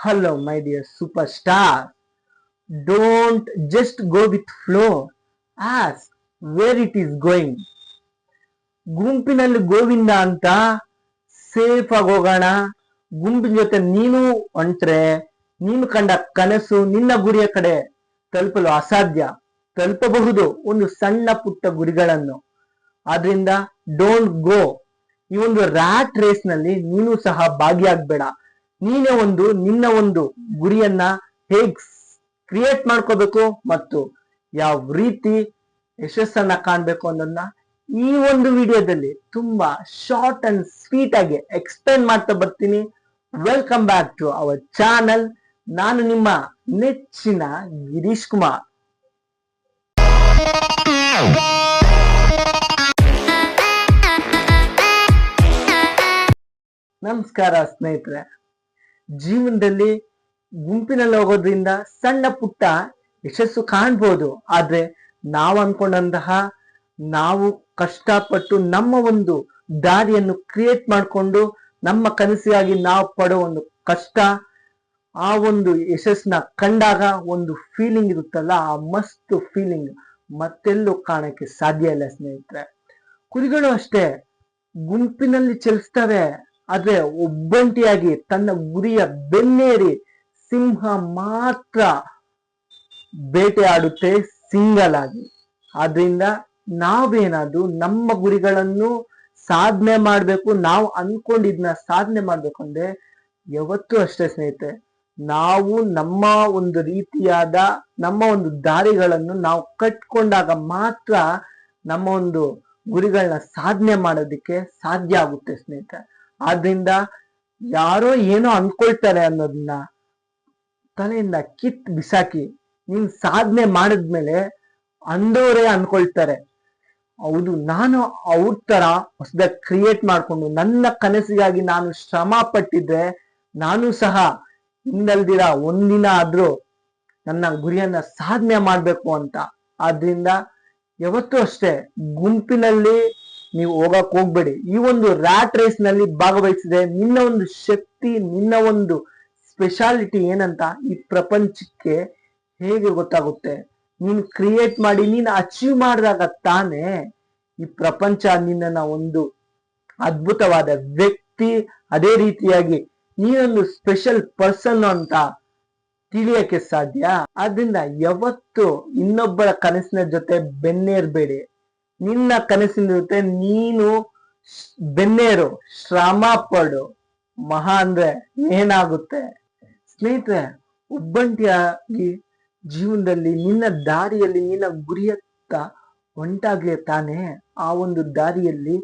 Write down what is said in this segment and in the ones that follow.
Hello, my dear superstar. Don't just go with flow. Ask where it is going. ಗುಂಪಿನಲ್ಲಿ ಗೋವಿಂದ ಅಂತ safe ಆಗಿ ಹೋಗೋಣ ಗುಂಪಿನ ಜೊತೆ ನೀನು ಹೊಂಟ್ರೆ ನೀನು ಕಂಡ ಕನಸು ನಿನ್ನ ಗುರಿಯ ಕಡೆ ತಲುಪಲು ಅಸಾಧ್ಯ ತಲುಪಬಹುದು ಒಂದು ಸಣ್ಣ ಪುಟ್ಟ ಗುರಿಗಳನ್ನು ಆದ್ರಿಂದ ಡೋಂಟ್ ಗೋ ಈ ಒಂದು ರ್ಯಾಟ್ ರೇಸ್ನಲ್ಲಿ ನೀನು ಸಹ ಭಾಗಿಯಾಗಬೇಡ ನೀನೇ ಒಂದು, ನಿನ್ನ ಒಂದು ಗುರಿಯನ್ನ ಹೇಗ್ ಕ್ರಿಯೇಟ್ ಮಾಡ್ಕೋಬೇಕು ಮತ್ತು ಯಾವ ರೀತಿ ಯಶಸ್ಸನ್ನ ಕಾಣ್ಬೇಕು ಅನ್ನೋದನ್ನ ಈ ಒಂದು ವಿಡಿಯೋದಲ್ಲಿ ತುಂಬಾ ಶಾರ್ಟ್ ಅಂಡ್ ಸ್ವೀಟ್ ಆಗಿ ಎಕ್ಸ್ಪ್ಲೇನ್ ಮಾಡ್ತಾ ಬರ್ತೀನಿ. Welcome back to our channel ನಾನು ನಿಮ್ಮ ನೆಚ್ಚಿನ ಗಿರೀಶ್ ಕುಮಾರ್. ನಮಸ್ಕಾರ ಸ್ನೇಹಿತರೆ. ಜೀವನದಲ್ಲಿ ಗುಂಪಿನಲ್ಲಿ ಹೋಗೋದ್ರಿಂದ ಸಣ್ಣ ಪುಟ್ಟ ಯಶಸ್ಸು ಕಾಣ್ಬೋದು. ಆದ್ರೆ ನಾವು ಅನ್ಕೊಂಡಂತಹ ನಾವು ಕಷ್ಟಪಟ್ಟು ನಮ್ಮ ಒಂದು ದಾರಿಯನ್ನು ಕ್ರಿಯೇಟ್ ಮಾಡಿಕೊಂಡು ನಮ್ಮ ಕನಸಿಗಾಗಿ ನಾವು ಪಡೋ ಒಂದು ಕಷ್ಟ, ಆ ಒಂದು ಯಶಸ್ಸನ್ನ ಕಂಡಾಗ ಒಂದು ಫೀಲಿಂಗ್ ಇರುತ್ತಲ್ಲ, ಆ ಮಸ್ತ್ ಫೀಲಿಂಗ್ ಮತ್ತೆಲ್ಲೂ ಕಾಣಕ್ಕೆ ಸಾಧ್ಯ ಇಲ್ಲ ಸ್ನೇಹಿತರೆ. ಕುರಿಗಳು ಅಷ್ಟೇ, ಗುಂಪಿನಲ್ಲಿ ಚಲಿಸ್ತವೆ. ಆದ್ರೆ ಒಬ್ಬಂಟಿಯಾಗಿ ತನ್ನ ಗುರಿಯ ಬೆನ್ನೇರಿ ಸಿಂಹ ಮಾತ್ರ ಬೇಟೆ ಆಡುತ್ತೆ ಸಿಂಗಲ್ ಆಗಿ ಆದ್ರಿಂದ ನಾವೇನಾದ್ರೂ ನಮ್ಮ ಗುರಿಗಳನ್ನು ಸಾಧನೆ ಮಾಡ್ಬೇಕು, ನಾವು ಅನ್ಕೊಂಡಿದ್ನ ಸಾಧನೆ ಮಾಡ್ಬೇಕು ಅಂದ್ರೆ ಯಾವತ್ತೂ ಅಷ್ಟೇ ಸ್ನೇಹಿತೆ ನಾವು ನಮ್ಮ ಒಂದು ರೀತಿಯಾದ, ನಮ್ಮ ಒಂದು ದಾರಿಗಳನ್ನು ನಾವು ಕಟ್ಕೊಂಡಾಗ ಮಾತ್ರ ನಮ್ಮ ಒಂದು ಗುರಿಗಳನ್ನ ಸಾಧನೆ ಮಾಡೋದಕ್ಕೆ ಸಾಧ್ಯ ಆಗುತ್ತೆ ಸ್ನೇಹಿತರೆ. ಆದ್ರಿಂದ ಯಾರೋ ಏನೋ ಅನ್ಕೊಳ್ತಾರೆ ಅನ್ನೋದನ್ನ ತಲೆಯಿಂದ ಕಿತ್ ಬಿಸಾಕಿ, ನೀನ್ ಸಾಧನೆ ಮಾಡಿದ್ಮೇಲೆ ಅಂದವರೇ ಅನ್ಕೊಳ್ತಾರೆ. ಹೌದು, ನಾನು ಅವ್ರ ತರ ಹೊಸದಾಗಿ ಕ್ರಿಯೇಟ್ ಮಾಡ್ಕೊಂಡು ನನ್ನ ಕನಸಿಗಾಗಿ ನಾನು ಶ್ರಮ ಪಟ್ಟಿದ್ರೆ ನಾನು ಸಹ ಹಿಂದಲ್ದಿರ ಒಂದಿನ ಆದ್ರೂ ನನ್ನ ಗುರಿಯನ್ನ ಸಾಧನೆ ಮಾಡ್ಬೇಕು ಅಂತ. ಆದ್ರಿಂದ ಯಾವತ್ತೂ ಅಷ್ಟೇ ಗುಂಪಿನಲ್ಲಿ ನೀವು ಹೋಗಕ್ ಹೋಗ್ಬೇಡಿ. ಈ ಒಂದು ರ್ಯಾಟ್ ರೇಸ್ನಲ್ಲಿ ಭಾಗವಹಿಸಿದೆ. ನಿನ್ನ ಒಂದು ಶಕ್ತಿ, ನಿನ್ನ ಒಂದು ಸ್ಪೆಷಾಲಿಟಿ ಏನಂತ ಈ ಪ್ರಪಂಚಕ್ಕೆ ಹೇಗೆ ಗೊತ್ತಾಗುತ್ತೆ? ನೀನು ಕ್ರಿಯೇಟ್ ಮಾಡಿ, ನೀನು ಅಚೀವ್ ಮಾಡಿದಾಗ ತಾನೇ ಈ ಪ್ರಪಂಚ ನಿನ್ನ ಒಂದು ಅದ್ಭುತವಾದ ವ್ಯಕ್ತಿ, ಅದೇ ರೀತಿಯಾಗಿ ನೀನೊಂದು ಸ್ಪೆಷಲ್ ಪರ್ಸನ್ ಅಂತ ತಿಳಿಯಕ್ಕೆ ಸಾಧ್ಯ? ಆದ್ರಿಂದ ಯಾವತ್ತು ಇನ್ನೊಬ್ಬರ ಕನಸಿನ ಜೊತೆ ಬೆನ್ನೇರ್ಬೇಡಿ. ನಿನ್ನ ಕನಸಿನ ಜೊತೆ ನೀನು ಬೆನ್ನೇರು, ಶ್ರಮ ಪಡು. ಮಹಾ ಅಂದ್ರೆ ಏನಾಗುತ್ತೆ? ಸ್ನೇಹಿತರೆ, ಒಬ್ಬಂಟಿಯಾಗಿ ಜೀವನದಲ್ಲಿ ನಿನ್ನ ದಾರಿಯಲ್ಲಿ, ನಿನ್ನ ಗುರಿಯತ್ತ ಒಂಟಾಗಲೇ ತಾನೇ ಆ ಒಂದು ದಾರಿಯಲ್ಲಿ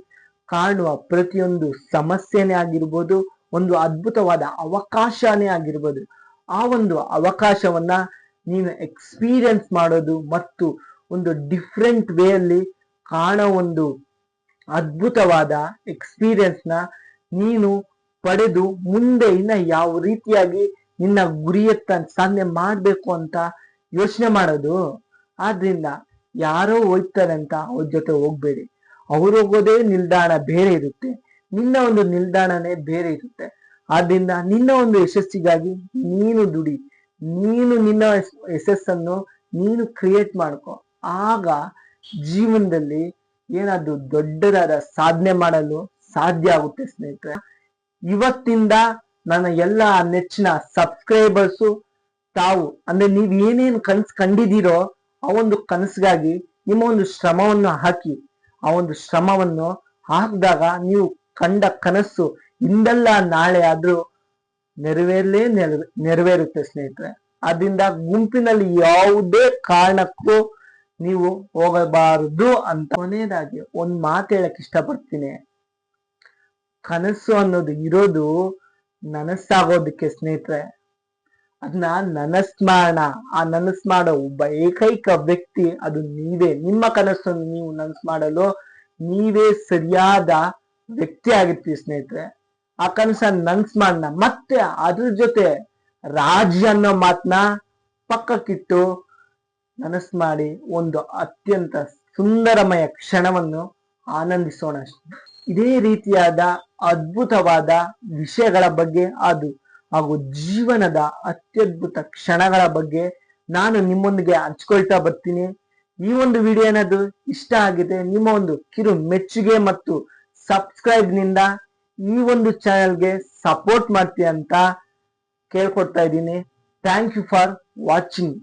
ಕಾಣುವ ಪ್ರತಿಯೊಂದು ಸಮಸ್ಯೆನೇ ಆಗಿರ್ಬೋದು, ಒಂದು ಅದ್ಭುತವಾದ ಅವಕಾಶನೇ ಆಗಿರ್ಬೋದು. ಆ ಒಂದು ಅವಕಾಶವನ್ನ ನೀನು ಎಕ್ಸ್ಪೀರಿಯನ್ಸ್ ಮಾಡೋದು ಮತ್ತು ಒಂದು ಡಿಫ್ರೆಂಟ್ ವೇ ಅಲ್ಲಿ ಕಾಣೋ ಒಂದು ಅದ್ಭುತವಾದ ಎಕ್ಸ್ಪೀರಿಯನ್ಸ್ನ ನೀನು ಪಡೆದು ಮುಂದೆ ಇನ್ನ ಯಾವ ರೀತಿಯಾಗಿ ನಿನ್ನ ಗುರಿಯತ್ತ ಸಾಧನೆ ಮಾಡ್ಬೇಕು ಅಂತ ಯೋಚನೆ ಮಾಡೋದು. ಆದ್ರಿಂದ ಯಾರೋ ಹೋಗ್ತಾರೆ ಅಂತ ಅವ್ರ ಜೊತೆ ಹೋಗ್ಬೇಡಿ. ಅವ್ರು ಹೋಗೋದೇ ನಿಲ್ದಾಣ ಬೇರೆ ಇರುತ್ತೆ. ನಿನ್ನ ಒಂದು ನಿಲ್ದಾಣನೇ ಬೇರೆ ಇರುತ್ತೆ. ಆದ್ರಿಂದ ನಿನ್ನ ಒಂದು ಯಶಸ್ಸಿಗಾಗಿ ನೀನು ದುಡಿ. ನೀನು ನಿನ್ನ ಯಶಸ್ಸನ್ನು ನೀನು ಕ್ರಿಯೇಟ್ ಮಾಡ್ಕೋ. ಆಗ ಜೀವನದಲ್ಲಿ ಏನಾದ್ರು ದೊಡ್ಡದಾದ ಸಾಧನೆ ಮಾಡಲು ಸಾಧ್ಯ ಆಗುತ್ತೆ ಸ್ನೇಹಿತರೆ. ಇವತ್ತಿಂದ ನನ್ನ ಎಲ್ಲ ನೆಚ್ಚಿನ ಸಬ್ಸ್ಕ್ರೈಬರ್ಸು ತಾವು, ಅಂದ್ರೆ ನೀವ್ ಏನೇನ್ ಕನ್ಸ್ ಕಂಡಿದ್ದೀರೋ ಆ ಒಂದು ಕನಸಿಗಾಗಿ ನಿಮ್ಮ ಒಂದು ಶ್ರಮವನ್ನು ಹಾಕಿ, ಆ ಒಂದು ಶ್ರಮವನ್ನು ಹಾಕಿದಾಗ ನೀವು ಕಂಡ ಕನಸು ಇಂದಲ್ಲ ನಾಳೆ ಆದ್ರೂ ನೆರವೇರ್ಲೇ ನೆರವೇ- ನೆರವೇರುತ್ತೆ ಸ್ನೇಹಿತರೆ. ಅದರಿಂದ ಗುಂಪಿನಲ್ಲಿ ಯಾವುದೇ ಕಾರಣಕ್ಕೂ ನೀವು ಹೋಗಬಾರದು ಅಂತ. ಕೊನೆಯದಾಗಿ ಒಂದ್ ಮಾತು ಹೇಳಕ್ ಇಷ್ಟಪಡ್ತೀನಿ. ಕನಸು ಅನ್ನೋದು ಇರೋದು ನನಸಾಗೋದಕ್ಕೆ ಸ್ನೇಹಿತರೆ. ಅದನ್ನ ನನಸ್ ಮಾಡೋಣ ಆ ನನಸ್ ಮಾಡೋ ಒಬ್ಬ ಏಕೈಕ ವ್ಯಕ್ತಿ ಅದು ನೀವೇ. ನಿಮ್ಮ ಕನಸನ್ನು ನೀವು ನನಸ್ ಮಾಡಲು ನೀವೇ ಸರಿಯಾದ ವ್ಯಕ್ತಿ ಆಗಿರ್ತೀವಿ ಸ್ನೇಹಿತರೆ. ಆ ಕನಸನ್ನ ನನ್ಸ್ ಮಾಡೋಣ ಮತ್ತೆ ಅದ್ರ ಜೊತೆ ರಾಜ್ಯ ಅನ್ನೋ ಮಾತನ್ನ ಪಕ್ಕಕ್ಕಿಟ್ಟು ನನಸ್ ಮಾಡಿ ಒಂದು ಅತ್ಯಂತ ಸುಂದರಮಯ ಕ್ಷಣವನ್ನು ಆನಂದಿಸೋಣ ಇದೇ ರೀತಿಯಾದ ಅದ್ಭುತವಾದ ವಿಷಯಗಳ ಬಗ್ಗೆ ಅದು, ಹಾಗೂ ಜೀವನದ ಅತ್ಯದ್ಭುತ ಕ್ಷಣಗಳ ಬಗ್ಗೆ ನಾನು ನಿಮ್ಮೊಂದಿಗೆ ಹಂಚ್ಕೊಳ್ತಾ ಬರ್ತೀನಿ. ಈ ಒಂದು ವಿಡಿಯೋ ಏನಾದ್ರು ಇಷ್ಟ ಆಗಿದೆ ನಿಮ್ಮ ಒಂದು ಕಿರು ಮೆಚ್ಚುಗೆ ಮತ್ತು ಸಬ್ಸ್ಕ್ರೈಬ್ನಿಂದ ಈ ಒಂದು ಚಾನೆಲ್ಗೆ ಸಪೋರ್ಟ್ ಮಾಡ್ತೀಯ ಅಂತ ಕೇಳ್ಕೊಡ್ತಾ ಇದ್ದೀನಿ. Thank you for watching